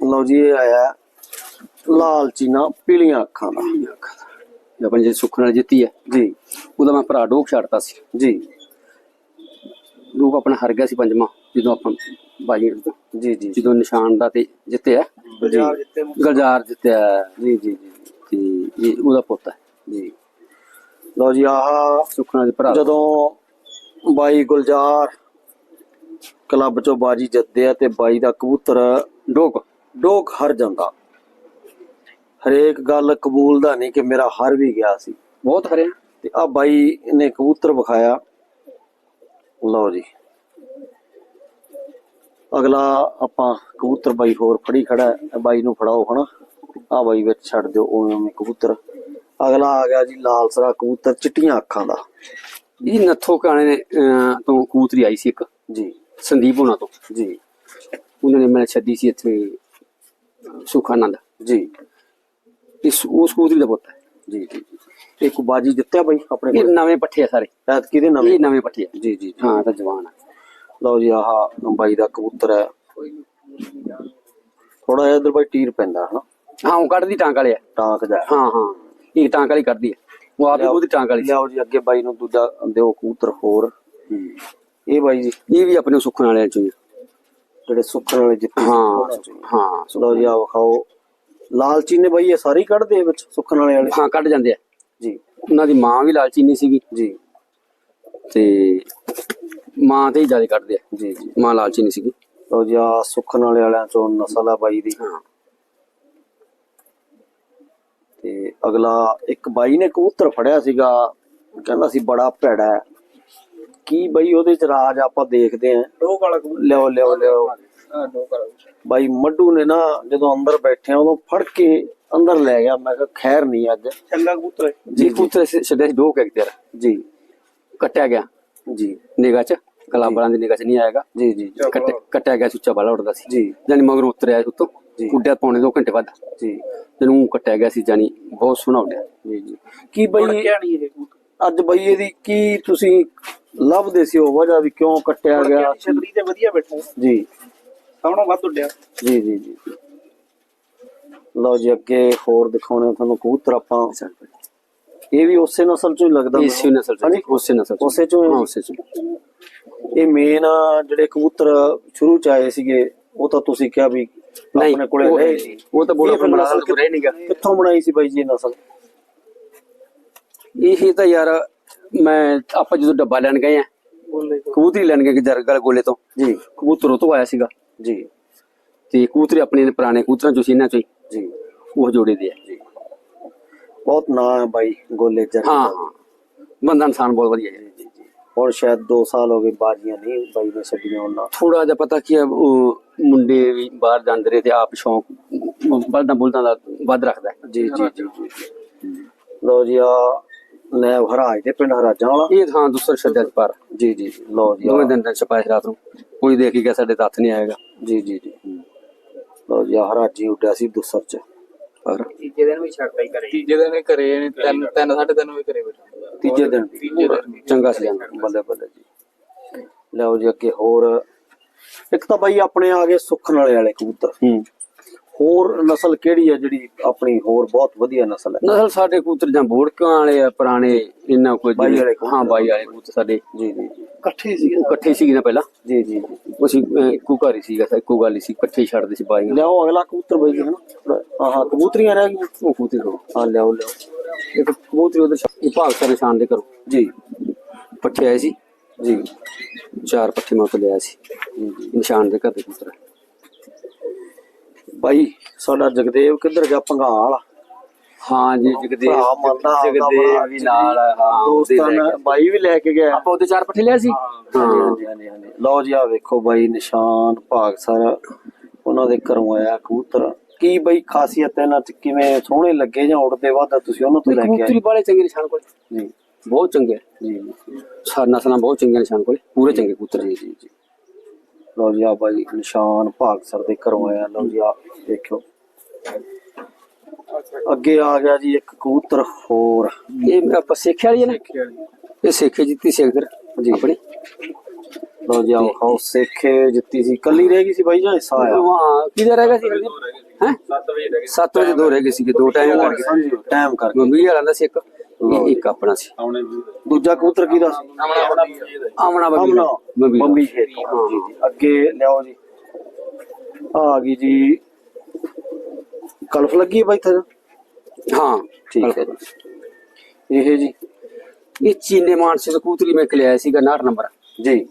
ਲਓ ਜੀ ਇਹ ਆਇਆ ਲਾਲ ਚੀਨਾ ਪੀਲੀਆਂ ਅੱਖਾਂ ਦਾ। ਜੇ ਆਪਣੀ ਜਿਹੜੀ ਸੁੱਖ ਨਾਲ ਜਿੱਤੀ ਹੈ ਜੀ। ਉਹਦਾ ਮੈਂ ਭਰਾ ਡੋਕ ਛੱਡਤਾ ਸੀ ਜੀ। ਡੋਕ ਆਪਣਾ ਹਰ ਗਿਆ ਸੀ ਪੰਜਵਾਂ ਜਦੋਂ ਆਪਾਂ ਬਾਜੀ ਤੋਂ ਜੀ ਜੀ। ਜਦੋਂ ਨਿਸ਼ਾਨ ਦਾ ਤੇ ਜਿੱਤਿਆ ਗੁਲਜ਼ਾਰ ਜਿੱਤੇ ਗਲਜਾਰ ਜਿੱਤਿਆ ਜੀ ਜੀ ਜੀ। ਤੇ ਇਹ ਉਹਦਾ ਪੁੱਤ ਹੈ ਜੀ। ਲਓ ਜੀ ਆਹ ਸੁੱਖ ਨਾਲ ਦੇ ਭਰਾ। ਜਦੋਂ ਬਾਈ ਗੁਲਜ਼ਾਰ ਕਲੱਬ ਚੋਂ ਬਾਜੀ ਜਿੱਤਦੇ ਆ ਤੇ ਬਾਈ ਦਾ ਕਬੂਤਰ ਡੋਕ ਡੋਕ ਹਰ ਜਾਂਦਾ। ਹਰੇਕ ਗੱਲ ਕਬੂਲ ਦਾ ਨਹੀਂ ਕਿ ਮੇਰਾ ਹਰ ਵੀ ਗਿਆ ਸੀ। ਬਹੁਤ ਹਰਿਆ। ਤੇ ਆ ਬਾਈ ਨੇ ਕਬੂਤਰ ਵਿਖਾਇਆ। ਲਓ ਜੀ। ਅਗਲਾ ਆਪਾਂ ਕਬੂਤਰ ਬਾਈ ਹੋਰ ਫੜੀ ਖੜਾ ਬਾਈ ਨੂੰ ਫੜਾਓ ਹਨਾ। ਆ ਬਾਈ ਵਿੱਚ ਛੱਡ ਦਿਓ ਉਵੇਂ ਉਵੇਂ ਕਬੂਤਰ। ਅਗਲਾ ਆ ਗਿਆ ਜੀ ਲਾਲ ਸਰਾ ਕਬੂਤਰ ਚਿੱਟੀਆਂ ਅੱਖਾਂ ਦਾ। ਇਹ ਨੱਥੋ ਕਾਣੇ ਨੇ ਤੋਂ ਕੂਤਰੀ ਆਈ ਸੀ ਇੱਕ। ਜੀ। ਸੰਦੀਪ ਹੋਣਾ ਤੋਂ। ਜੀ। ਉਹਨਾਂ ਨੇ ਮੈਨੂੰ ਛੱਡੀ ਸੀ ਇੱਥੇ। ਸੁਖਾਨੰਦ। ਜੀ। ਇਸ ਉਸ ਕੂਤਰੀ ਦਾ ਪੁੱਤ ਹੈ। ਜੀ ਜੀ ਜੀ। ਇੱਕ ਬਾਜੀ ਜਿੱਤਿਆ ਬਾਈ ਆਪਣੇ ਇਹ ਕੋਲ? ਨਵੇਂ ਪੱਠੇ ਆ ਸਾਰੇ। ਐਤ ਕਿਹਦੇ ਨਵੇਂ? ਇਹ ਨਵੇਂ ਪੱਠੇ ਆ। ਜੀ ਜੀ। ਹਾਂ ਤਾਂ ਜਵਾਨ ਆ ਲਓ ਜੀ ਆਹ ਬਾਈ ਦਾ ਕਬੂਤਰ ਹੈ। ਥੋੜਾ ਜਿਹਾ ਇਧਰ ਬਾਈ ਟੀਰ ਪੈਂਦਾ ਹਨਾ? ਹਾਂ ਉਹ ਕੱਢਦੀ ਟਾਂਕ ਵਾਲੇ ਆ। ਟਾਂਕ ਜਾ ਹਾਂ ਹਾਂ। ਇਹ ਟਾਂਕ ਵਾਲੀ ਕਰਦੀ ਹੈ ਉਹ ਆਪ ਹੀ ਉਹਦੀ ਟਾਂਕ ਵਾਲੀ ਸੀ। ਲਿਆਓ ਜੀ ਅੱਗੇ ਬਾਈ ਨੂੰ ਦੂਜਾ ਦਿਓ ਕਬੂਤਰ ਹੋਰ। ਇਹ ਬਾਈ ਜੀ? ਇਹ ਵੀ ਆਪਣੇ ਸੁੱਖਣ ਵਾਲਿਆਂ ਚੋਂ ਹੀ ਆ। ਜਿਹੜੇ ਸੁੱਖਣ ਵਾਲੇ ਜਿੱਤੇ ਹਾਂ ਹੀ। ਲਓ ਜੀ ਆ ਵਿਖਾਓ ਲਾਲਚੀ ਨੇ ਬਾਈ ਇਹ ਸਾਰੇ ਕੱਢਦੇ ਵਿੱਚ ਸੁੱਖਣ ਵਾਲੇ ਵਾਲੇ? ਹਾਂ ਕੱਢ ਜਾਂਦੇ ਆ। ਜੀ। ਉਹਨਾਂ ਦੀ ਮਾਂ ਵੀ ਲਾਲਚੀਨੀ ਸੀਗੀ। ਜੀ। ਤੇ ਮਾਂ ਤੇ ਹੀ ਜ਼ਿਆਦਾ ਕੱਢਦੇ ਆ। ਜੀ ਜੀ। ਮਾਂ ਲਾਲਚੀਨੀ ਸੀਗੀ। ਲਓ ਜੀ ਆ ਸੁੱਖਣ ਵਾਲੇ ਵਾਲਿਆਂ ਚੋਂ ਨਸਲ ਆ ਬਾਈ ਦੀ। ਹਾਂ। ਤੇ ਅਗਲਾ ਇੱਕ ਬਾਈ ਨੇ ਕਬੂਤਰ ਫੜਿਆ ਸੀਗਾ। ਕਹਿੰਦਾ ਸੀ ਬੜਾ ਭੈੜਾ ਹੈ। ਕੀ ਬਾਈ ਉਹਦੇ ਚ ਰਾਜ ਆਪਾਂ ਦੇਖਦੇ ਆਂ ਕਾਲਾ ਕਬੂਤਰ। ਲਿਓ ਲਿਓ ਲਿਓ ਹਾਂ ਕਾਲਾ ਕਬੂਤਰ। ਬਾਈ ਮੱਡੂ ਨੇ ਨਾ ਜਦੋਂ ਅੰਦਰ ਬੈਠੇ ਆ ਉਦੋਂ ਫੜ ਕੇ ਅੰਦਰ ਲੈ ਗਿਆ। ਮੈਂ ਕਿਹਾ ਖੈਰ ਨਹੀਂ ਅੱਜ। ਚੰਗਾ ਕਬੂਤਰ ਜੀ ਪੁੱਤਰ ਛੱਡਿਆ ਸੀ ਦੋ ਕੁ ਤੇਰਾ ਜੀ। ਕੱਟਿਆ ਗਿਆ। ਜੀ। ਨਿਗਾਹ ਚ। ਕਲਾਬਰਾਂ ਦੀ ਨਿਗਾਹ ਚ ਨਹੀਂ ਆਏਗਾ। ਜੀ ਜੀ। ਕੱਟਿਆ ਗਿਆ ਸੁੱਚਾ ਬਾਲਾ ਉੱਡਦਾ ਸੀ। ਜੀ। ਜਾਨੀ ਮਗਰ ਉਤਰਿਆ ਉਤੋਂ। ਜੀ। ਉੱਡਿਆ ਪੌਣੇ ਦੋ ਘੰਟੇ ਬਾਅਦ। ਜੀ। ਤੈਨੂੰ ਕੱਟਿਆ ਗਿਆ ਸੀ ਜਾਨੀ ਬਹੁਤ ਸੋਹਣਾ ਉੱਡਿਆ। ਜੀ ਜੀ। ਕੀ ਬਈ ਕਬੂਤਰ? ਅੱਜ ਬਈ ਇਹਦੀ ਕੀ ਤੁਸੀਂ ਲੱਭਦੇ ਸੀ ਉਹ ਵਜ੍ਹਾ ਵੀ ਕਿਉਂ ਕੱਟਿਆ ਗਿਆ ਛਤਰੀ ਤੇ ਵਧੀਆ ਬੈਠਾ। ਜੀ। ਸਾਹਮਣੋਂ ਵੱਧ ਉੱਡਿਆ। ਜੀ ਜੀ ਜੀ। ਲਓ ਜੀ ਅੱਗੇ ਹੋਰ ਦਿਖਾਉਣੇ ਤੁਹਾਨੂੰ ਕਬੂਤਰ ਆਪਾਂ। ਇਹ ਵੀ ਉਸੇ ਨਸਲ ਚੋਂ ਹੀ ਲੱਗਦਾ। ਇਸੇ ਨਸਲ ਚ? ਉਸੇ ਨਸਲ ਚ। ਉਸੇ ਚੋਂ ਉਸੇ ਚੋਂ। ਇਹ ਮੇਨ ਜਿਹੜੇ ਕਬੂਤਰ ਸ਼ੁਰੂ ਚ ਆਏ ਸੀਗੇ ਉਹ ਤਾਂ ਤੁਸੀਂ ਕਿਹਾ ਵੀ ਆਪਣੇ ਕੋਲੇ ਰਹੇ ਉਹ ਤਾਂ ਬੋਲੋ ਫਿਰ ਬਣਾ ਨਸਲ ਕਿੱਥੋਂ ਬਣਾਈ ਸੀ ਬਾਈ ਜੀ ਇਹ ਨਸਲ? ਇਹ ਤਾਂ ਯਾਰ ਮੈਂ ਆਪਾਂ ਜਦੋਂ ਡੱਬਾ ਲੈਣ ਗਏ ਆ ਕਬੂਤਰੀ ਲੈਣ ਗਏ ਜਰਗਲ ਗੋਲੇ ਤੋਂ। ਜੀ। ਕਬੂਤਰ ਉਹ ਤੋਂ ਆਇਆ ਸੀਗਾ। ਜੀ। ਤੇ ਕਬੂਤਰੀ ਆਪਣੇ ਨੇ ਪੁਰਾਣੇ ਕਬੂਤਰਾਂ ਚੋਂ ਸੀ ਇਹਨਾਂ ਚੋਂ ਜੀ। ਉਹ ਜੋੜੇ ਦੇ ਆ। ਬਹੁਤ ਨਾਂ ਹੈ ਬਾਈ ਗੋਲੇ ਜਰ ਹਾਂ ਬੰਦਾ ਇਨਸਾਨ ਬਹੁਤ ਵਧੀਆ ਹੈ। ਹੁਣ ਸ਼ਾਇਦ 2 ਸਾਲ ਹੋ ਗਏ ਬਾਜੀਆਂ ਨਹੀਂ ਬਾਈ ਨੇ ਛੱਡੀਆਂ ਉਹਨਾਂ। ਥੋੜਾ ਜਿਹਾ ਪਤਾ ਕੀ ਹੈ ਉਹ ਮੁੰਡੇ ਵੀ ਬਾਹਰ ਜਾਂਦੇ ਰਹੇ ਤੇ ਆਪ ਸ਼ੌਂਕ ਬਲਦਾਂ ਬੁਲਦਾਂ ਦਾ ਵੱਧ ਰੱਖਦਾ। ਜੀ ਜੀ ਜੀ ਜੀ। ਲਓ ਜੀ ਆ ਨੈਬ ਹਰਾਜ ਦੇ ਪਿੰਡ ਹਰਾਜਾਂ ਵਾਲਾ। ਇਹ ਥਾਂ ਦੂਸਰ ਛੱਡਿਆ ਪਰ। ਜੀ ਜੀ ਲਓ ਜੀ ਦੋਵੇਂ ਦਿਨ ਛਪਾਇਆ ਸੀ ਰਾਤ ਨੂੰ। ਕੋਈ ਦੇਖ ਕੇ ਗਿਆ ਸਾਡੇ ਤੱਥ ਨਹੀਂ ਆਏਗਾ। ਜੀ ਜੀ ਜੀ। ਲਓ ਜੀ ਹਰਾਜੀ ਉੱਡਿਆ ਸੀ ਦੁਸਰ ਚ। ਪਰ ਤੀਜੇ ਦਿਨ ਵੀ ਛੱਡਦਾ ਹੀ ਕਰੇ ਤੀਜੇ ਦਿਨ ਵੀ ਕਰੇ ਨੇ ਤਿੰਨ ਤਿੰਨ ਸਾਢੇ ਤਿੰਨ ਵੀ ਕਰੇ ਬੈਠਾ ਤੀਜੇ ਦਿਨ ਚੰਗਾ ਸੀ ਜਾਂਦਾ ਬੱਲੇ ਬੱਲੇ ਜੀ। ਲਓ ਜੀ ਅੱਗੇ ਹੋਰ। ਇੱਕ ਤਾਂ ਬਾਈ ਆਪਣੇ ਆ ਗਏ ਸੁੱਖਣ ਵਾਲੇ ਵਾਲੇ ਕਬੂਤਰ। ਹੂੰ। ਹੋਰ ਨਸਲ ਕਿਹੜੀ ਹੈ ਜਿਹੜੀ ਆਪਣੀ ਹੋਰ ਬਹੁਤ ਵਧੀਆ ਨਸਲ ਹੈ? ਨਸਲ ਸਾਡੇ ਕਬੂਤਰ ਜਾਂ ਬੋੜਕਾਂ ਵਾਲੇ ਆ ਪੁਰਾਣੇ ਇਹਨਾਂ ਕੋਈ ਬਾਈ ਵਾਲੇ। ਹਾਂ ਬਾਈ ਵਾਲੇ ਕਬੂਤਰ ਸਾਡੇ। ਜੀ ਜੀ ਇਕੱਠੇ ਸੀ ਇਕੱਠੇ ਸੀ ਨਾ ਪਹਿਲਾਂ? ਜੀ ਜੀ। ਅਸੀਂ ਇੱਕੋ ਘਰ ਹੀ ਸੀਗਾ ਇੱਕੋ ਗੱਲ ਹੀ ਸੀ ਇਕੱਠੇ ਛੱਡਦੇ ਸੀ ਬਾਈਆਂ। ਲਿਆਓ ਅਗਲਾ ਕਬੂਤਰ ਬਾਈ ਜੀ ਹਨਾ? ਥੋੜ੍ਹਾ- ਹਾਂ ਹਾਂ ਕਬੂਤਰੀਆਂ ਰਹਿ ਗਈਆਂ। ਉਹ ਕਬੂਤਰ ਹਾਂ ਲਿਆਓ ਲਿਆਓ। ਇੱਕ ਕਬੂਤਰ ਉਧਰ ਭਾਗ ਸਾਰੇ ਨਿਸ਼ਾਨ ਦੇ ਕਰੋ ਜੀ। ਪੱਠੇ ਆਏ ਸੀ। ਜੀ। ਚਾਰ ਪੱਠੇ ਮੈਂ ਉੱਥੇ ਲਿਆ ਸੀ। ਨਿਸ਼ਾਨ ਦੇ ਘਰ ਦੇ ਕਬੂਤਰ ਬਾਈ ਸਾਡਾ ਜਗਦੇਵ ਕਿੱਧਰ ਗਿਆ? ਭੰਗਾਲ ਹਾਂ ਜੀ ਜਗਦੇਵ ਭਰਾ ਮੰਨਦਾ ਜਗਦੇਵ ਵੀ ਨਾਲ ਆ, ਹਾਂ ਦੋਸਤਾਂ ਲੈ ਨੇ ਕੇ। ਬਾਈ ਵੀ ਲੈ ਕੇ ਗਿਆ। ਆਪਾਂ ਉਹਦੇ ਚਾਰ ਪੱਠੇ ਲਿਆ ਸੀ? ਹਾਂਜੀ ਹਾਂ। ਹਾਂਜੀ ਹਾਂਜੀ ਹਾਂਜੀ। ਲਓ ਜੀ ਆ ਵੇਖੋ ਬਾਈ ਨਿਸ਼ਾਨ ਭਾਗ ਸਾਰਾ ਉਹਨਾਂ ਦੇ ਘਰੋਂ ਆਇਆ ਕਬੂਤਰ। ਕੀ ਬਾਈ ਖਾਸੀਅਤ ਇਹਨਾਂ ਚ? ਕਿਵੇਂ ਸੋਹਣੇ ਲੱਗੇ ਜਾਂ ਉੜਦੇ ਵੱਧ ਤੁਸੀਂ ਉਹਨਾਂ ਤੋਂ ਲੈ ਕੇ ਕਬੂਤਰੀ ਆਏ? ਵਾਲੇ ਚੰਗੇ ਨਿਸ਼ਾਨ ਕੋਲ। ਜੀ। ਬਹੁਤ ਚੰਗੇ। ਜੀ ਸਾਰ ਨਸਲਾਂ ਬਹੁਤ ਚੰਗੀਆਂ ਨਿਸ਼ਾਨ ਕੋਲ। ਪੂਰੇ ਚੰਗੇ ਕਬੂਤਰ। ਜੀ ਜੀ। ਲਓ ਜੀ ਆ ਬਾਈ ਨਿਸ਼ਾਨ ਭਾਗ ਸਰ ਦੇ ਘਰੋਂ ਆਇਆ ਲਓ ਜੀ ਆ ਦੇਖਿਓ। ਅੱਗੇ ਆ ਗਿਆ ਜੀ ਇੱਕ ਕਬੂਤਰ ਹੋਰ। ਇਹ ਆਪਾਂ ਸਿੱਖਿਆ ਵਾਲੀ ਹੈ ਨਾ? ਇਹ ਸਿੱਖੇ ਜਿੱਤੀ ਸੀ ਅਗਰ ਜੀ। ਆਪਣੀ। ਲੋ ਜੀ ਆਓ ਖਾਓ ਸੇਖੇ ਜਿੱਤੀ ਸੀ। ਕੱਲੀ ਰਹਿ ਗਈ ਸੀ ਬਾਈ ਜਾਂ ਹਿੱਸਾ ਆਇਆ? ਹਾਂ ਕਿਧਰ ਰਹਿ ਗਿਆ ਸੀ? ਹੈ? 7 ਵਜੇ ਰਹਿ 7 ਵਜੇ ਦੋ ਰਹਿ ਗਏ ਸੀਗੇ ਦੋ ਟਾਈਮ ਕਰਕੇ। ਟਾਈਮ ਕਰਕੇ। ਮੰਮੀ ਵਾਲਾ ਦਾ ਸੀ ਇੱਕ ਇਹ ਇੱਕ ਆਪਣਾ ਸੀ। ਦੂਜਾ ਕਬੂਤਰ ਕਿਹਦਾ ਸੀ? ਆਮਣਾ ਬੰਬੀ ਬੰਬੀ ਬੰਬੀ। ਖੇਤ ਤੋਂ। ਜੀ ਅੱਗੇ ਲਿਆਓ ਜੀ। ਆ ਗਈ ਜੀ। ਕਲਫ ਲੱਗੀ ਹੈ ਬਾਈ ਤੇ? ਹਾਂ ਠੀਕ ਹੈ ਜੀ। ਇਹ ਜੀ ਇਹ ਚੀਨੇ ਮਾਨਸੇ ਤੋਂ ਕੂਤਰੀ ਮੈਂ ਲਿਆਇਆ ਸੀਗਾ 69 ਨੰਬਰ। ਜੀ।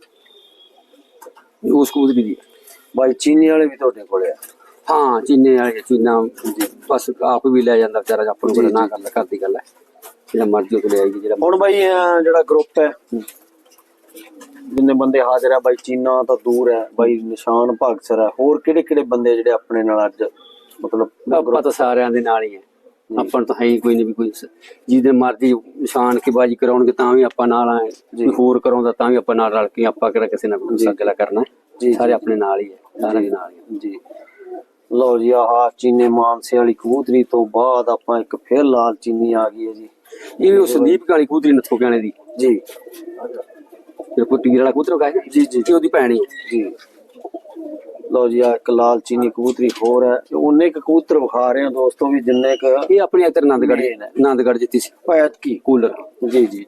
ਉਸ ਕੂਤਰੀ ਦੀ। ਬਾਈ ਚੀਨੀ ਵਾਲੇ ਵੀ ਤੁਹਾਡੇ ਕੋਲੇ ਆ। ਹਾਂ ਚੀਨੇ ਵਾਲੇ ਚੀਨਾ। ਬਸ ਆਪ ਵੀ ਲੈ ਜਾਂਦਾ ਵਿਚਾਰਾ ਆਪਾਂ ਨੂੰ ਨਾ ਗੱਲ ਕਰਦੀ ਗੱਲ ਹੈ। ਜਿਹੜਾ ਮਰਜ਼ੀ ਉਹ ਲੈ ਜਿਹੜਾ ਹੁਣ ਬਾਈ ਇਹ ਜਿਹੜਾ ਗਰੁੱਪ ਹੈ ਜਿੰਨੇ ਬੰਦੇ ਹਾਜ਼ਰ ਆ ਬਾਈ ਚੀਨਾ ਤਾਂ ਦੂਰ ਹੈ ਬਾਈ ਨਿਸ਼ਾਨ ਭਾਗਸਰ ਹੈ। ਹੋਰ ਕਿਹੜੇ ਕਿਹੜੇ ਬੰਦੇ ਜਿਹੜੇ ਆਪਣੇ ਨਾਲ ਅੱਜ ਮਤਲਬ ਆਪਾਂ ਤਾਂ ਸਾਰਿਆਂ ਦੇ ਨਾਲ ਹੀ ਹੈ। ਆਪਾਂ ਤਾਂ ਹੈ ਹੀ ਕੋਈ ਨਹੀਂ ਵੀ ਕੋਈ ਜਿਹਦੇ ਮਰਜ਼ੀ ਨਿਸ਼ਾਨ ਕੇ ਬਾਜੀ ਕਰਾਉਣਗੇ ਤਾਂ ਵੀ ਆਪਾਂ ਨਾਲ ਆਏ। ਕੋਈ ਹੋਰ ਕਰਾਉਂਦਾ ਤਾਂ ਵੀ ਆਪਾਂ ਨਾਲ ਰਲ ਕੇ ਆਪਾਂ ਕਿਹੜਾ ਕਿਸੇ ਨਾਲ ਕੋਈ ਅਗਲਾ ਕਰਨਾ ਸਾਰੇ ਆਪਣੇ ਨਾਲ ਹੀ ਹੈ ਸਾਰਿਆਂ ਦੇ ਨਾਲ ਹੈ। ਜੀ। ਲਓ ਜੀ ਆਹ ਚੀਨੇ ਮਾਨਸੇ ਵਾਲੀ ਕਬੂਤਰੀ ਤੋਂ ਬਾਅਦ ਆਪਾਂ ਇੱਕ ਫਿਰ ਲਾਲ ਚੀਨੀ ਆ ਗਈ ਹੈ ਜੀ। ਇਹ ਵੀ ਉਹ ਸੰਦੀਪ ਕਾਲੀ ਕੂਤਰੀ ਨੱਥੋ ਗਿਆਣੇ ਦੀ? ਜੀ। ਜਿਹੜਾ ਕੋਈ ਟੀਰ ਵਾਲਾ ਕੂਤਰ ਕਹੇ ਜੀ ਜੀ। ਉਹਦੀ ਭੈਣ ਹੈ। ਜੀ। ਲਓ ਜੀ ਆ ਇੱਕ ਲਾਲ ਚੀਨੀ ਕਬੂਤਰੀ ਹੋਰ ਹੈ। ਉਹਨੇ ਇੱਕ ਕਬੂਤਰ ਵਿਖਾ ਰਹੇ ਹਾਂ ਦੋਸਤੋ ਵੀ ਜਿੰਨੇ ਕ ਇਹ ਆਪਣੀ ਇੱਧਰ ਆਨੰਦਗੜ੍ਹ ਆਨੰਦਗੜ੍ਹ ਜਿੱਤੀ ਸੀ। ਪੈਤ ਕੀ ਕੂਲਰ। ਜੀ ਜੀ।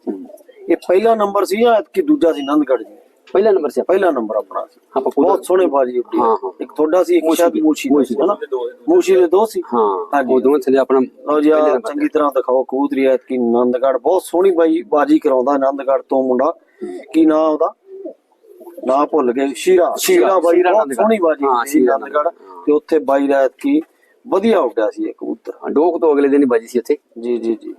ਇਹ ਪਹਿਲਾ ਨੰਬਰ ਸੀ ਜਾਂ ਕਿ ਦੂਜਾ ਸੀ ਨੰਦਗੜ੍ਹ ਜੀ? ਪਹਿਲਾ ਨੰਬਰ ਸੀ ਪਹਿਲਾ ਨੰਬਰ ਆਪਣਾ ਸੀ। ਆਪਾਂ ਬਹੁਤ ਸੋਹਣੇ ਬਾਜੀ ਉੱਡੀ ਹਾਂ, ਹਾਂ। ਇੱਕ ਤੁਹਾਡਾ ਸੀ ਇੱਕ ਸ਼ਾਇਦ ਮੂਸ਼ੀ ਦਾ ਸੀ ਹਨਾ ਮੂਸ਼ੀ ਦੇ ਦੋ ਸੀ। ਹਾਂ। ਉਹ ਦੋਵੇਂ ਥੱਲੇ ਆਪਣਾ ਲਓ ਜੀ ਚੰਗੀ ਤਰ੍ਹਾਂ ਦਿਖਾਓ ਕਬੂਤਰੀ ਐਤ ਕੀ ਨੰਦਗੜ੍ਹ। ਬਹੁਤ ਸੋਹਣੀ ਬਾਈ ਬਾਜੀ ਕਰਾਉਂਦਾ ਨੰਦਗੜ੍ਹ ਤੋਂ ਮੁੰਡਾ। ਕੀ ਨਾਂ ਉਹਦਾ? ਨਾਂ ਭੁੱਲ ਗਏ ਸ਼ੀਰਾ। ਸ਼ੀਰਾ ਬਾਈ ਬਹੁਤ। ਸੋਹਣੀ ਬਾਜੀ ਹਾਂ, ਸ਼ੀਰਾ ਨੰਦਗੜ੍ਹ। ਤੇ ਉੱਥੇ ਬਾਈ ਐਤ ਕੀ ਵਧੀਆ ਉੱਡਿਆ ਸੀ ਇਹ ਕਬੂਤਰ। ਹਾਂ, ਡੋਕ ਤੋਂ ਅਗਲੇ ਦਿਨ ਹੀ ਬਾਜੀ ਸੀ ਉੱਥੇ। ਜੀ ਜੀ ਜੀ।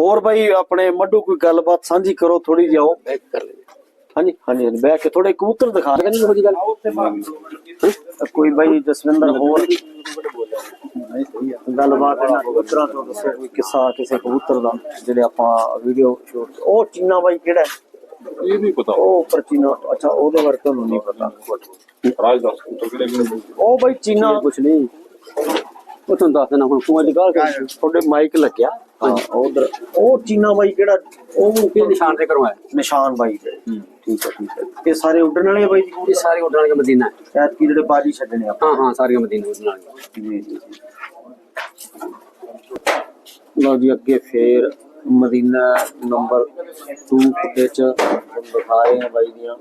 ਹੋਰ ਬਾਈ ਆਪਣੇ ਮੱਡੂ ਕੋਈ ਗੱਲਬਾਤ ਸਾਂਝੀ ਕਰੋ ਥੋੜੀ ਜਿਹੀ ਬੈਕ ਕਰ ਲੈ ਹਾਂਜੀ ਹਾਂਜੀ ਹਾਂਜੀ, ਬਹਿ ਕੇ ਥੋੜੇ ਕਬੂਤਰ ਦਿਖਾ ਕਹਿੰਦੇ ਇਹੋ ਜਿਹੀ ਗੱਲ ਕੋਈ ਬਾਈ ਜਸਵਿੰਦਰ ਹੋਰ। ਗੱਲਬਾਤ ਇਹਨਾਂ ਕਬੂਤਰਾਂ ਤੋਂ ਦੱਸੋ ਕੋਈ ਕਿੱਸਾ ਕਿਸੇ ਕਬੂਤਰ ਦਾ ਜਿਹੜੇ ਆਪਾਂ ਵੀਡੀਓ ਸ਼ੂਟ ਉਹ ਚੀਨਾ ਬਾਈ ਕਿਹੜਾ ਹੈ? ਇਹ ਨਹੀਂ ਪਤਾ। ਉਹ ਪਰ ਚੀਨਾ ਅੱਛਾ ਉਹਦੇ ਬਾਰੇ ਤੁਹਾਨੂੰ ਨਹੀਂ ਪਤਾ। ਰਾਜ ਦੱਸ ਕਿਹੜੇ ਕਿਹੜੇ ਉਹ ਬਾਈ ਚੀਨਾ। ਕੁਛ ਨਹੀਂ। ਉਹ ਤੁਹਾਨੂੰ ਦੱਸ ਦੇਣਾ ਹੁਣ ਤੂੰ ਅੱਜ ਕੱਲ ਤੁਹਾਡੇ ਮਾਈਕ ਲੱਗਿਆ। ਹਾਂ ਉਧਰ ਉਹ ਚੀਨਾ ਬਾਈ ਕਿਹੜਾ ਉਹ ਇਹ ਨਿਸ਼ਾਨ ਤੇ ਕਰਵਾਇਆ। ਨਿਸ਼ਾਨ ਬਾਈ ਦੇ ਠੀਕ ਹੈ ਠੀਕ ਹੈ। ਇਹ ਸਾਰੇ ਉੱਡਣ ਵਾਲੇ ਬਾਈ ਜੀ? ਇਹ ਸਾਰੇ ਉੱਡਣ ਵਾਲੇ ਮਦੀਨਾ। ਹੈ। ਸ਼ਾਇਦ ਕੀ ਜਿਹੜੇ ਬਾਜੀ ਛੱਡਣੇ ਆ। ਹਾਂ ਹਾਂ ਸਾਰੀਆਂ ਮਦੀਨਾ ਉੱਡਣ ਵਾਲੀਆਂ ਜੀ ਜੀ ਲਓ ਜੀ ਅੱਗੇ ਫੇਰ ਮਦੀਨਾ ਨੰਬਰ 2 ਫੁੱਟੇ ਚ ਹੁਣ ਦਿਖਾ ਰਹੇ ਆ ਬਾਈ ਦੀਆਂ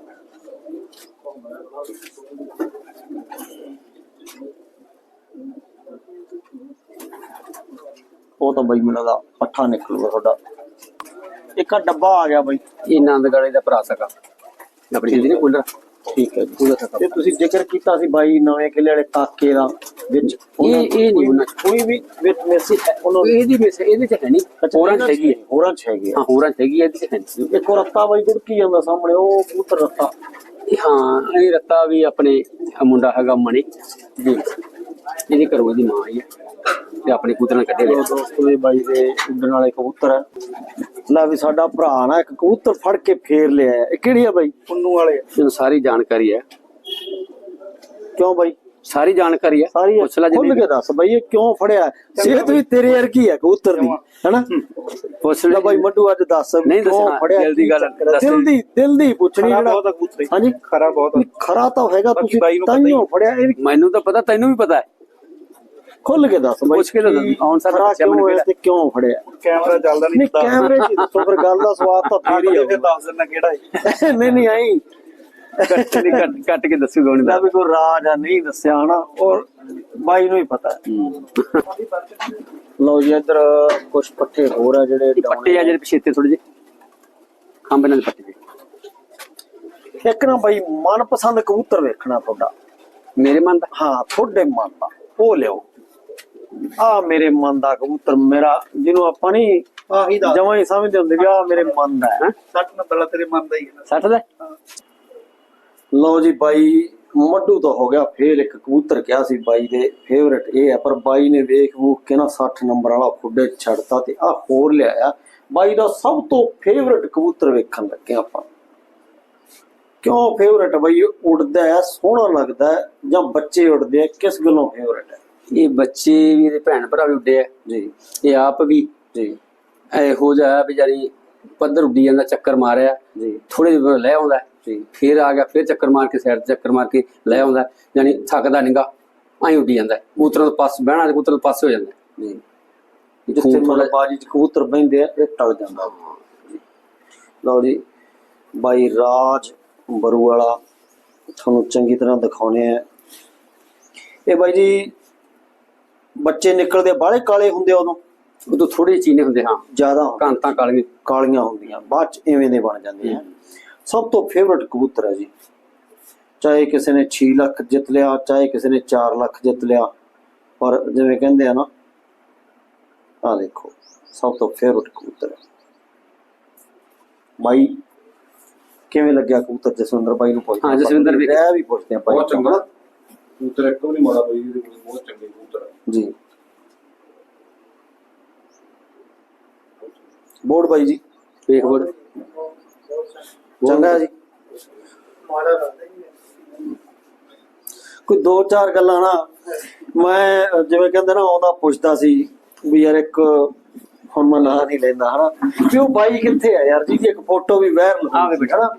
ਉਹ ਤਾਂ ਬਾਈ ਮੈਨੂੰ ਦਾ ਪੱਠਾ ਨਿਕਲੂਗਾ ਤੁਹਾਡਾ। ਇੱਕ ਆਹ ਡੱਬਾ ਆ ਗਿਆ ਬਾਈ। ਇਹ ਆਨੰਦਗੜ੍ਹ ਦਾ ਭਰਾ ਸਕਾ। ਆਪਣੀ ਜਿੰਦੀ ਨੇ ਕੂਲਰ। ਠੀਕ ਹੈ। ਜੀ ਤੇ ਤੁਸੀਂ ਜ਼ਿਕਰ ਕੀਤਾ ਸੀ ਬਾਈ ਨਵੇਂ ਕਿਲੇ ਵਾਲੇ ਕਾਕੇ ਦਾ ਵਿੱਚ ਇਹ ਇਹ ਨਹੀਂ ਉਹਨਾਂ ਚ। ਕੋਈ ਵੀ ਵਿੱਚ ਮੈਸੇਜ ਉਹਨਾਂ ਇਹਦੀ ਵਿੱਚ ਇਹਦੇ ਚ ਹੈ ਨਹੀਂ। ਹੋਰਾਂ ਚ ਹੈਗੀ ਹੈ। ਹੋਰਾਂ ਚ ਹੈਗੀ ਹੈ। ਹਾਂ ਹੋਰਾਂ ਚ ਹੈਗੀ ਹੈ ਇਹਦੇ ਚ ਹੈ ਨਹੀਂ। ਇੱਕ ਹੋਰ ਰੱਤਾ ਬਾਈ ਗੁੜਕੀ ਜਾਂਦਾ ਸਾਹਮਣੇ ਉਹ ਕਬੂਤਰ ਰੱਤਾ। ਇਹ ਹਾਂ ਇਹ ਰੱਤਾ ਵੀ ਆਪਣੇ ਆਹ ਮੁੰਡਾ ਹੈਗਾ ਮਣੀ ਜੀ। ਇਹਦੀ ਕਰੋ ਇਹਦੀ ਮਾਂ ਹੀ ਹੈ ਤੇ ਆਪਣੇ ਕੂਤਰਾਂ ਕੱਢੇ ਉਹ ਲਿਆ ਦੋਸਤੋ ਇਹ ਬਾਈ ਦੇ ਉੱਡਣ ਵਾਲੇ ਕਬੂਤਰ ਹੈ ਲੈ ਵੀ ਸਾਡਾ ਭਰਾ ਨਾ ਇੱਕ ਕਬੂਤਰ ਫੜ ਕੇ ਫੇਰ ਲਿਆ ਹੈ। ਇਹ ਕਿਹੜੀ ਆ ਬਾਈ? ਪੁੰਨੂ ਵਾਲੇ ਇਹਨੂੰ ਸਾਰੀ ਜਾਣਕਾਰੀ ਹੈ। ਕਿਉਂ ਬਾਈ? ਸਾਰੀ ਜਾਣਕਾਰੀ ਹੈ। ਸਾਰੀ ਪੁੱਛ ਲੈ ਖੁੱਲ ਜਿੰਨੀ ਕੇ ਦੱਸ ਬਾਈ ਇਹ ਕਿਉਂ ਫੜਿਆ? ਸਿਹਤ ਵੀ ਤੇਰੇ ਵਰਗੀ ਹੈ ਕਬੂਤਰ ਦੀ ਹੈਨਾ? ਪੁੱਛ ਲੈ ਲੈ ਬਾਈ ਮੱਡੂ ਅੱਜ ਦੱਸ ਨਹੀਂ ਦੱਸਣਾ, ਫੜਿਆ ਦਿਲ ਦੀ ਕੀ ਗੱਲ। ਦਿਲ ਦੀ ਦਿਲ ਦੀ ਪੁੱਛਣੀ ਖਰਾ ਜਿਹੜਾ ਬਹੁਤ ਕਬੂਤਰ ਹਾਂਜੀ? ਖਰਾ ਬਹੁਤ। ਖਰਾ ਤਾਂ ਹੈਗਾ ਤੁਸੀਂ ਪਤਾ ਹੀ ਫੜਿਆ ਇਹ ਵੀ ਮੈਨੂੰ ਤਾਂ ਪਤਾ ਤੈਨੂੰ ਵੀ ਪਤਾ ਹੈ। ਖੁੱਲ ਕੇ ਦੱਸ ਬਾਈ ਪੁੱਛ ਕੇ ਤਾਂ ਦੱਸ। ਕੀ ਆਉਣ ਸਾਰ ਖਰਾ ਬੱਚਿਆਂ ਨੂੰ ਕਿਉਂ ਹੈ ਕਿਹੜਾ? ਤੇ ਕਿਉਂ ਫੜਿਆ? ਕੈਮਰਾ ਚੱਲਦਾ ਨਹੀਂ ਕੈਮਰੇ 'ਚ ਦੱਸੋ ਫਿਰ ਗੱਲ ਦਾ ਸਵਾਦ ਤਾਂ ਫੇਰ ਹੀ ਫਿਰ ਦੱਸ ਦਿੰਦਾ ਕਿਹੜਾ ਨਹੀਂ ਨਹੀਂ ਆਈ ਕੱਟ ਨਹੀਂ ਕੱਟ ਕੇ ਦੱਸੂਗਾ ਉਹਨੇ ਨਾ ਵੀ ਕੋਈ ਰਾਜ ਆ ਨਹੀਂ ਦੱਸਿਆ ਹਨਾ ਔਰ ਬਾਈ ਨੂੰ ਹੀ ਪਤਾ। ਲਓ ਜੀ ਇੱਧਰ ਕੁਝ ਪੱਠੇ ਹੋਰ ਆ ਜਿਹੜੇ ਪੱਟੇ ਆ ਜਿਹੜੇ ਪਿਛੇਤੇ ਥੋੜੇ ਜਿਹੇ। ਖੰਭ ਨਾਲ ਪੱਟੇ। ਇੱਕ ਨਾ ਬਾਈ ਮਨਪਸੰਦ ਕਬੂਤਰ ਵੇਖਣਾ ਤੁਹਾਡਾ। ਮੇਰੇ ਮਨ ਦਾ? ਹਾਂ ਤੁਹਾਡੇ ਮਨ ਦਾ। ਉਹ ਲਿਓ ਆ ਮੇਰੇ ਮਨ ਦਾ ਕਬੂਤਰ ਮੇਰਾ ਜਿਹਨੂੰ ਆਪਾਂ ਨਹੀਂ ਆਹੀ ਦਾ ਜਮਾਂ ਹੀ ਸਮਝਦੇ ਹੁੰਦੇ ਵੀ ਆ ਮੇਰੇ ਮਨ ਦਾ ਹੈ। 60 ਨੰਬਰ ਤੇਰੇ ਮਨ ਦਾ ਹੀ ਹੈ। 60 ਦਾ ਲਓ ਜੀ ਬਾਈ ਮੱਡੂ ਤਾਂ ਹੋ ਗਿਆ ਫੇਰ ਇੱਕ ਕਬੂਤਰ ਕਿਹਾ ਸੀ ਬਾਈ ਦੇ ਫੇਵਰਟ ਇਹ ਹੈ ਪਰ ਬਾਈ ਨੇ ਵੇਖ ਵੂਖ ਕੇ ਨਾ 60 ਨੰਬਰ ਵਾਲਾ ਫੁੱਡੇ 'ਚ ਛੱਡਤਾ ਤੇ ਆ ਹੋਰ ਲਿਆਇਆ। ਬਾਈ ਦਾ ਸਭ ਤੋਂ ਫੇਵਰਟ ਕਬੂਤਰ ਵੇਖਣ ਲੱਗੇ ਆਪਾਂ। ਕਿਉਂ ਫੇਵਰਟ ਬਾਈ? ਉੱਡਦਾ ਹੈ ਸੋਹਣਾ ਲੱਗਦਾ ਹੈ ਜਾਂ ਬੱਚੇ ਉੱਡਦੇ ਆ? ਕਿਸ ਗੱਲੋਂ ਫੇਵਰਟ ਹੈ? ਇਹ ਬੱਚੇ ਵੀ ਇਹਦੇ ਭੈਣ ਭਰਾ ਵੀ ਉੱਡੇ ਆ। ਜੀ। ਇਹ ਆਪ ਵੀ ਜੀ। ਇਹੋ ਜਿਹਾ ਵਿਚਾਰੀ ਪੱਧਰ ਉੱਡੀ ਜਾਂਦਾ ਚੱਕਰ ਮਾਰਿਆ। ਜੀ। ਥੋੜੇ ਜਿਹੇ ਲੈ ਆਉਂਦਾ। ਜੀ। ਫਿਰ ਆ ਗਿਆ ਫਿਰ ਚੱਕਰ ਮਾਰ ਕੇ ਸਾਈਡ ਚੱਕਰ ਮਾਰ ਕੇ ਲੈ ਆਉਂਦਾ। ਯਾਨੀ ਥੱਕਦਾ ਨਹੀਂਗਾ ਐਂ ਉੱਡੀ ਜਾਂਦਾ। ਕਬੂਤਰਾਂ ਦੇ ਪਾਸ ਬਹਿਣਾ ਤੇ ਕਬੂਤਰ ਦੇ ਪਾਸੇ ਹੋ ਜਾਂਦਾ। ਜੀ। ਜਿੱਥੇ ਮਤਲਬ ਬਾਜੀ ਚ ਕਬੂਤਰ ਬੈਂਦੇ ਆ ਇਹ ਟਲ ਜਾਂਦਾ। ਲਓ ਜੀ। ਬਾਈ ਰਾਜ ਬਰੂ ਵਾਲਾ ਤੁਹਾਨੂੰ ਚੰਗੀ ਤਰ੍ਹਾਂ ਦਿਖਾਉਣੇ ਆ। ਇਹ ਬਾਈ ਜੀ ਬੱਚੇ ਨਿਕਲਦੇ ਬਾਹਲੇ ਕਾਲੇ ਹੁੰਦੇ ਉਦੋਂ? ਉਦੋਂ ਥੋੜੇ ਚੀਨੇ ਹੁੰਦੇ ਹਾਂ। ਜ਼ਿਆਦਾ ਕਾਂਤਾਂ ਕਾਲੀਆਂ। ਕਾਲੀਆਂ ਹੁੰਦੀਆਂ। ਬਾਅਦ ਚ ਐਵੇਂ ਦੇ ਬਣ ਜਾਂਦੇ ਆ। ਸਭ ਤੋਂ ਫੇਵਰਟ ਕਬੂਤਰ ਹੈ ਜੀ। ਚਾਹੇ ਕਿਸੇ ਨੇ 6 ਲੱਖ ਜਿੱਤ ਲਿਆ ਚਾਹੇ ਕਿਸੇ ਨੇ 4 ਲੱਖ ਜਿੱਤ ਲਿਆ ਪਰ ਜਿਵੇਂ ਕਹਿੰਦੇ ਆ ਨਾ ਆ ਦੇਖੋ ਸਭ ਤੋਂ ਫੇਵਰਟ ਕਬੂਤਰ ਹੈ। ਬਾਈ ਕਿਵੇਂ ਲੱਗਿਆ ਕਬੂਤਰ ਜਸਵਿੰਦਰ ਬਾਈ ਨੂੰ ਪੁੱਛਦੇ ਹਾਂ, ਜਸਵਿੰਦਰ ਵੀ- ਰਹਿ ਵੀ ਪੁੱਛਦੇ ਆ ਬਾਈ ਬਹੁਤ ਚੰਗਾ। ਕਬੂਤਰ ਇੱਕ ਵੀ ਨਹੀਂ ਮਾੜਾ ਬਈ ਇਹਦੇ ਕੋਲ ਬਹੁਤ ਚੰਗੇ ਕਬੂਤਰ ਆ। ਜੀ। ਬੋਰਡ ਬਾਈ ਜੀ ਵੇਖ ਬੋੜ ਚੰਗਾ ਹੈ ਜੀ ਕੋਈ ਦੋ ਚਾਰ ਗੱਲਾਂ ਨਾ ਮੈਂ ਜਿਵੇਂ ਕਹਿੰਦੇ ਨਾ ਆਉਂਦਾ ਪੁੱਛਦਾ ਸੀ ਵੀ ਯਾਰ ਇੱਕ ਹੁਣ ਮੈਂ ਨਾਂ ਨਹੀਂ ਲੈਂਦਾ ਹਨਾ? ਵੀ ਉਹ ਬਾਈ ਕਿੱਥੇ ਆ ਯਾਰ? ਜਿਹਦੀ ਇੱਕ ਫੋਟੋ ਵੀ ਵਾਇਰਲ ਆਵੇ ਬੇਟਾ।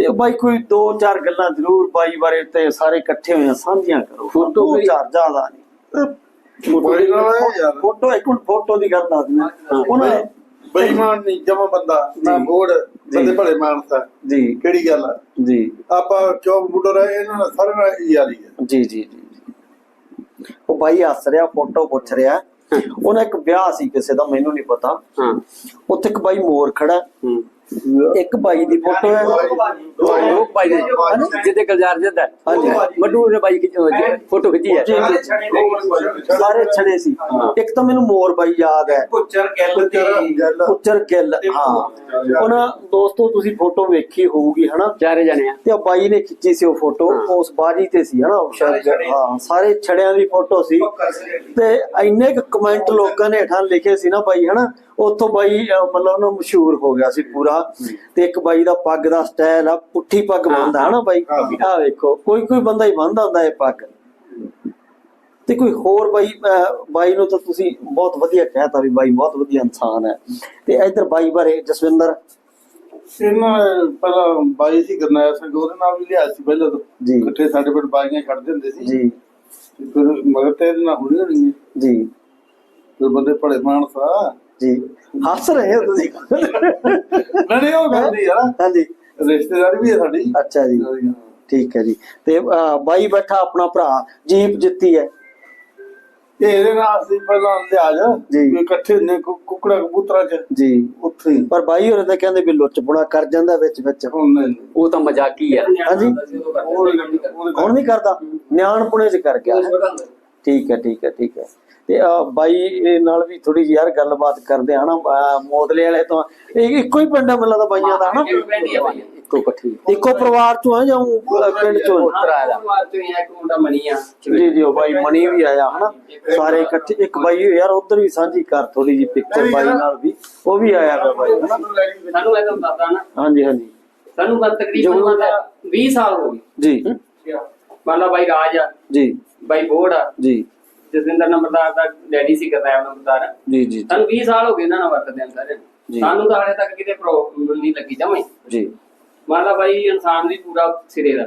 ਤੇ ਬਾਈ ਕੋਈ ਦੋ ਚਾਰ ਗੱਲਾਂ ਜ਼ਰੂਰ ਬਾਈ ਬਾਰੇ ਤੇ ਸਾਰੇ ਇਕੱਠੇ ਹੋਏ ਆ ਸਾਂਝੀਆਂ ਕਰੋ। ਫੋਟੋ ਵੀ- ਚਾਰ ਜ਼ਿਆਦਾ ਨਹੀਂ। ਫੋਟੋ ਇੱਕ ਮਿੰਟ ਫੋਟੋ ਦੀ ਗੱਲ ਦੱਸ ਦਿੰਦਾ। ਉਹਨਾਂ ਬੇਈਮਾਨ ਨਹੀਂ ਜਮਾ ਬੰਦਾ। ਨਾ। ਬੋੜ ਬੰਦੇ ਭਲੇ ਮਾਨਸਾ ਜੀ। ਕਿਹੜੀ ਗੱਲ ਆ? ਜੀ। ਆਪਾਂ ਕਿਉਂ ਮੁੰਡੋ ਰਹੇ ਇਹਨਾਂ ਨਾਲ ਸਾਰੇ ਨਾਲ ਹੀ ਯਾਰੀ ਹੈ ਜੀ ਜੀ ਜੀ। ਉਹ ਬਾਈ ਹੱਸ ਰਿਹਾ ਫੋਟੋ ਪੁੱਛ ਰਿਹਾ। ਉਹਨਾਂ ਇੱਕ ਵਿਆਹ ਸੀ ਕਿਸੇ ਦਾ ਮੈਨੂੰ ਨਹੀਂ ਪਤਾ। ਹਾਂ। ਉੱਥੇ ਇੱਕ ਬਾਈ ਮੋਰ ਖੜਾ। ਹੂੰ। ਇੱਕ ਬਾਈ ਦੀ ਫੋਟੋ ਹੈ। ਉਹ ਭਾਈ ਦੇ ਜਿੱਦੇ ਗਲਜਾਰ ਜਿੱਦਾ। ਹਾਂਜੀ। ਮੱਡੂ ਨੇ ਬਾਈ ਖਿੱਚ ਫੋਟੋ ਖਿੱਚੀ ਹੈ। ਸਾਰੇ ਛੜੇ ਸੀ। ਇੱਕ ਤਾਂ ਮੈਨੂੰ ਮੋਰ ਬਾਈ ਯਾਦ ਹੈ। ਪੁੱਚਰ ਗੱਲ ਗੱਲ। ਉੱਚਰ ਗਿੱਲ ਹਾਂ। ਉਹਨਾਂ ਦੋਸਤੋ ਤੁਸੀਂ ਫੋਟੋ ਵੇਖੀ ਹੋਊਗੀ ਹਨਾ? ਚਾਰੇ ਜਣੇ ਆ। ਤੇ ਉਹ ਬਾਈ ਨੇ ਖਿੱਚੀ ਸੀ ਉਹ ਫੋਟੋ ਉਸ ਬਾਜੀ ਤੇ ਸੀ ਹਨਾ? ਹਾਂ ਸਾਰੇ ਛੜਿਆਂ ਦੀ ਫੋਟੋ ਸੀ। ਤੇ ਇੰਨੇ ਕੁ ਕਮੈਂਟ ਲੋਕਾਂ ਨੇ ਹੇਠਾਂ ਲਿਖੇ ਸੀ ਨਾ ਬਾਈ ਹਨਾ? ਉੱਥੋਂ ਬਾਈ ਅਹ, ਮਤਲਬ ਉਹਨੂੰ ਮਸ਼ਹੂਰ ਹੋ ਗਿਆ ਸੀ ਪੂਰਾ। ਤੇ ਇੱਕ ਬਾਈ ਦਾ ਪੱਗ ਦਾ ਸਟਾਈਲ ਆ ਪੁੱਠੀ ਪੱਗ ਬੰਨਦਾ ਹਨਾ ਬਾਈ? ਆ ਵੇਖੋ ਕੋਈ ਕੋਈ ਬੰਦਾ ਹੀ ਬੰਨਦਾ ਹੁੰਦਾ ਇਹ ਪੱਗ। ਤੇ ਕੋਈ ਹੋਰ ਬਾਈ ਅਹ, ਬਾਈ ਨੂੰ ਤਾਂ ਤੁਸੀਂ ਬਹੁਤ ਵਧੀਆ ਕਹਿਤਾ ਵੀ ਬਾਈ ਬਹੁਤ ਵਧੀਆ ਇਨਸਾਨ ਹੈ। ਤੇ ਇਧਰ ਬਾਈ ਬਾਰੇ ਜਸਵਿੰਦਰ? ਇਹਨਾਂ ਪਹਿਲਾਂ ਬਾਈ ਸੀ ਗਰਨਾਇਆ ਸਿੰਘ ਉਹਦੇ ਨਾਲ ਵੀ ਲਿਆ ਸੀ ਪਹਿਲਾਂ ਤੋਂ। ਜੀ। ਇਕੱਠੇ ਸਾਡੇ ਪਿੰਡ ਬਾਈਆਂ ਛੱਡਦੇ ਹੁੰਦੇ ਸੀ। ਜੀ। ਤੇ ਫਿਰ ਮਗਰ ਤੇ ਇਹਦੇ ਨਾਲ ਹੁਣੀ ਹੋਣੀ ਹੈ। ਜੀ। ਫਿਰ ਬੰਦੇ ਭਲੇ ਮਾਨਸਾ ਜੀ। ਹੱਸ ਰਹੇ ਹੋ ਤੁਸੀਂ। ਨਹੀਂ ਉਹ ਗੱਲ ਨਹੀਂ ਯਾਰ ਹਾਂਜੀ। ਰਿਸ਼ਤੇਦਾਰੀ ਵੀ ਹੈ ਸਾਡੀ। ਅੱਛਾ ਜੀ। ਠੀਕ ਹੈ ਜੀ। ਤੇ ਬਾਈ ਬੈਠਾ ਆਪਣਾ ਭਰਾ ਜੀਪ ਜਿੱਤੀ ਹੈ। ਇਹ ਇਹਦੇ ਨਾਲ ਅਸੀਂ ਪਹਿਲਾਂ ਲਿਆ ਜਾ। ਜੀ। ਇਕੱਠੇ ਨੇ ਕੁ- ਕੁੱਕੜਾ ਕਬੂਤਰਾਂ ਚ। ਜੀ। ਉੱਥੇ ਹੀ। ਪਰ ਬਾਈ ਹੋਰੇ ਤਾਂ ਕਹਿੰਦੇ ਵੀ ਲੁੱਚ ਪੁਣਾ ਕਰ ਜਾਂਦਾ ਵਿੱਚ ਵਿੱਚ। ਨਹੀਂ। ਉਹ ਤਾਂ ਮਜ਼ਾਕੀ ਆ। ਹਾਂਜੀ। ਹੁਣ ਨਹੀਂ ਕਰਦਾ। ਨਿਆਣਪੁਣੇ ਚ ਕਰ ਗਿਆ। ਹੈ। ਠੀਕ ਹੈ ਠੀਕ ਹੈ ਠੀਕ ਹੈ। ਤੇ ਬਾਈ ਨਾਲ ਵੀ ਥੋੜੀ ਜਿਹੀ ਯਾਰ ਗੱਲਬਾਤ ਕਰਦੇ ਆ ਹਨਾ? ਮੋਦਲੇ ਵਾਲੇ ਤੋਂ ਇੱਕੋ ਹੀ ਪਿੰਡ ਹੈ ਮੈਨੂੰ ਲੱਗਦਾ ਬਾਈਆਂ ਦਾ ਹਨਾ? ਇੱਕੋ ਇਕੱਠੀ ਇੱਕੋ ਪਰਿਵਾਰ ਚੋਂ ਆ ਜਾਂ ਪਿੰਡ ਚੋਂ? ਜੀ ਜੀ ਉਹ ਬਾਈ ਮਣੀ ਵੀ ਆਇਆ ਹਨਾ? ਸਾਰੇ ਇਕੱਠੇ ਇੱਕ ਬਾਈ ਯਾਰ ਉਧਰ ਵੀ ਸਾਂਝੀ ਕਰ ਥੋੜੀ ਜੀ ਪਿਕਚਰ ਬਾਈ ਨਾਲ ਵੀ ਉਹ ਵੀ ਆਇਆ ਬਾਈ ਹਨਾ? ਸਾਨੂੰ ਇਹ ਦੱਸਦਾ ਨਾ। ਹਾਂਜੀ ਹਾਂਜੀ। ਸਾਨੂੰ ਬਸ ਤਕਰੀਬਨ ਮਤਲਬ 20 ਸਾਲ ਹੋ ਗਏ। ਜੀ। ਮੰਨ ਲਾ ਬਾਈ ਰਾਜ ਆ। ਜੀ। ਬਾਈ ਬੋੜ ਆ। ਜੀ। ਜਸਵਿੰਦਰ ਨੰਬਰਦਾਰ ਦਾ ਡੈਡੀ ਸੀ ਕਰਦਾ ਨੰਬਰਦਾਰ। ਜੀ ਜੀ ਸਾਨੂੰ 20 ਸਾਲ ਹੋ ਗਏ ਇਹਨਾਂ ਨਾਲ ਵਰਤਦੇ ਆਂ ਸਾਰੇ। ਜੀ। ਸਾਨੂੰ ਤਾਂ ਹਾਲੇ ਤੱਕ ਕਿਤੇ ਪ੍ਰੋਬਲਮ ਨਹੀਂ ਲੱਗੀ ਜਮੇ ਜੀ। ਮੰਨ ਲਾ ਬਾਈ ਇਨਸਾਨ ਵੀ ਪੂਰਾ ਸਿਰੇ ਦਾ।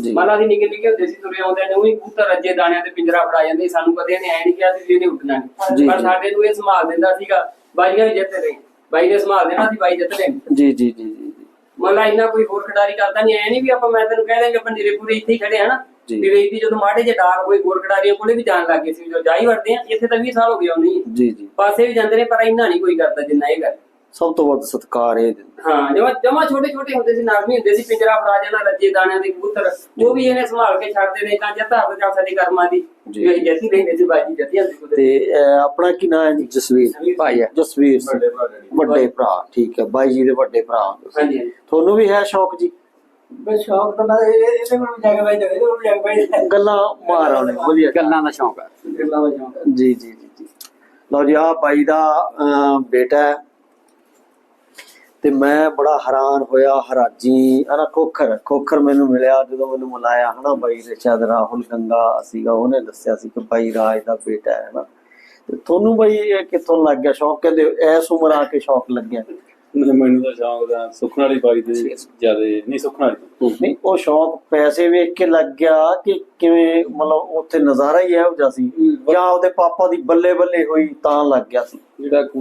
ਜੀ। ਮੰਨ ਲਾ ਅਸੀਂ ਨਿੱਕੇ ਨਿੱਕੇ ਹੁੰਦੇ ਸੀ ਤੁਰੇ ਆਉਂਦੇ ਨੇ ਉਹੀ ਕਬੂਤਰ ਰੱਜੇ ਦਾਣਿਆਂ ਤੇ ਪਿੰਜਰਾ ਫੜਾ ਜਾਂਦੇ ਸੀ, ਸਾਨੂੰ ਕਦੇ ਇਹਨੇ ਐ ਨਹੀਂ ਕਿਹਾ ਸੀ ਵੀ ਇਹਨੇ ਉੱਡਣਾ ਜੀ, ਨਹੀਂ ਪਰ ਜੀ। ਸਾਡੇ ਨੂੰ ਇਹ ਸੰਭਾਲ ਦਿੰਦਾ ਸੀਗਾ ਬਾਈਆਂ ਵੀ ਜਿੱਤ ਰਹੇ ਬਾਈ ਨੇ ਸੰਭਾਲ ਦੇਣਾ ਸੀ ਬਾਈ ਜਿੱਤ ਲੈਣ। ਜੀ ਜੀ ਜੀ ਜੀ ਮੰਨ ਲਾ ਇੰਨਾ ਕੋਈ ਹੋਰ ਖਿਡਾਰੀ ਕਰਦਾ ਨਹੀਂ ਐ ਨਹੀਂ ਵੀ ਆਪਾਂ ਮੈਂ ਤੈਨੂੰ ਕਹਿ ਦਾਂਗੇ ਆਪਾਂ ਨਿਰੇ ਪੂਰੇ ਇੱਥੇ ਹੀ ਖੜੇ ਆ ਨਾ ਜੀ। ਨਿਰੇ ਦੀ ਜਦੋਂ ਮਾੜੇ ਜੇ ਡਾਰ ਹੋਏ ਹੋਰ ਖਿਡਾਰੀਆਂ ਕੋਲੇ ਵੀ ਜਾਣ ਲੱਗੇ ਸੀ ਜੋ ਜਾਈ ਵੜਦੇ ਆ ਇੱਥੇ ਤਾਂ 20 ਸਾਲ ਹੋ ਗਏ ਉਹਨੀ ਜੀ ਜੀ। ਪਾਸੇ ਵੀ ਜਾਂਦੇ ਨੇ ਪਰ ਇੰਨਾ ਨਹੀਂ ਕੋਈ ਕਰਦਾ ਜਿੰਨਾ ਇਹ ਕਰ। ਸਭ ਤੋਂ ਵੱਧ ਸਤਿਕਾਰ ਇਹ ਦਿੰਦੇ। ਹਾਂ ਜਮਾ ਜਮਾ ਛੋਟੇ ਛੋਟੇ ਹੁੰਦੇ ਸੀ ਨਾਰਮੀ ਹੁੰਦੇ ਸੀ ਪਿੰਜਰਾ ਫੜਾ ਜਾਣਾ ਰੱਜੇ ਦਾਣਿਆਂ ਦੇ ਕਬੂਤਰ ਉਹ ਵੀ ਇਹਨੇ ਸੰਭਾਲ ਕੇ ਛੱਡਦੇ ਨੇ ਤਾਂ ਜੱਤਾ ਹੋ ਜਾ ਸਾਡੀ ਕਰਮਾਂ ਦੀ। ਜੀ। ਜੱਤੀ ਰਹਿੰਦੇ ਸੀ ਬਾਜੀ ਜੱਤੀ ਹੁੰਦੀ ਕੁਦਰਤ। ਤੇ ਆਪਣਾ ਕੀ ਨਾਮ ਹੈ ਜਸਵੀਰ ਭਾਈ ਆ ਜਸਵੀਰ ਵੱਡੇ ਭਰਾ ਡੈਡੀ। ਵੱਡੇ ਭਰਾ ਠੀਕ ਹੈ। ਬਾਈ ਜੀ ਦੇ ਵੱਡੇ ਭਰਾ। ਹਾਂਜੀ। ਤੁਹਾਨੂੰ ਵੀ ਹੈ ਸ਼ੌਕ ਜੀ? ਬਸ ਸ਼ੌਕ ਤਾਂ ਇਹਦੇ ਕੋਲ ਜਾ ਕੇ ਬਾਈ ਇਹਦੇ ਕੋਲ ਜਾ ਕੇ ਬਾਈ ਗੱਲਾਂ ਮਾਰ ਆਉਣੇ ਵਧੀਆ। ਗੱਲਾਂ ਦਾ ਸ਼ੌਂਕ ਆ। ਗੱਲਾਂ ਦਾ ਸ਼ੌਕ ਜੀ ਜੀ ਜੀ ਜੀ। ਲਓ ਜੀ ਆ ਬਾਈ ਦਾ ਅਹ, ਬੇਟਾ ਹੈ। ਤੇ ਮੈਂ ਬੜਾ ਹੈਰਾਨ ਹੋਇਆ ਹਰਾਜੀ। ਖੋਖਰ ਖੋਖਰ ਮੈਨੂੰ ਮਿਲਿਆ ਜਦੋਂ ਮੈਨੂੰ ਮਿਲਾਇਆ ਹਨਾ ਬਾਈ ਦੇ ਸ਼ਾਇਦ ਰਾਹੁਲ ਗੰਗਾ ਸੀਗਾ ਉਹਨੇ ਦੱਸਿਆ ਸੀ ਕਿ ਬਾਈ ਰਾਜ ਦਾ ਬੇਟਾ ਹੈ ਹਨਾ। ਤੇ ਤੁਹਾਨੂੰ ਬਾਈ ਇਹ ਕਿੱਥੋਂ ਲੱਗ ਗਿਆ ਸ਼ੌਕ? ਕਹਿੰਦੇ ਐਸ ਉਮਰ ਆ ਕੇ ਸ਼ੌਕ ਲੱਗਿਆ। ਮੈਨੂੰ ਤਾਂ ਸ਼ੌਂਕ ਦਾ ਸੁਖਣ ਵਾਲੀ ਬਾਈ ਦੇ ਜ਼ਿਆਦਾ ਨਹੀਂ ਸੁਖਣ ਵਾਲੀ ਨਹੀਂ ਉਹ ਸ਼ੌਕ ਪੈਸੇ ਵੇਖ ਕੇ ਲੱਗ ਗਿਆ ਕਿ ਕਿਵੇਂ ਮਤਲਬ ਉੱਥੇ ਨਜ਼ਾਰਾ ਹੀ ਇਹੋ ਜਿਹਾ ਸੀ। ਜਾਂ ਉਹਦੇ ਪਾਪਾ ਦੀ ਬੱਲੇ ਬੱਲੇ ਹੋਈ ਤਾਂ ਲੱਗ ਗਿਆ ਸੀ। ਜਿਹੜਾ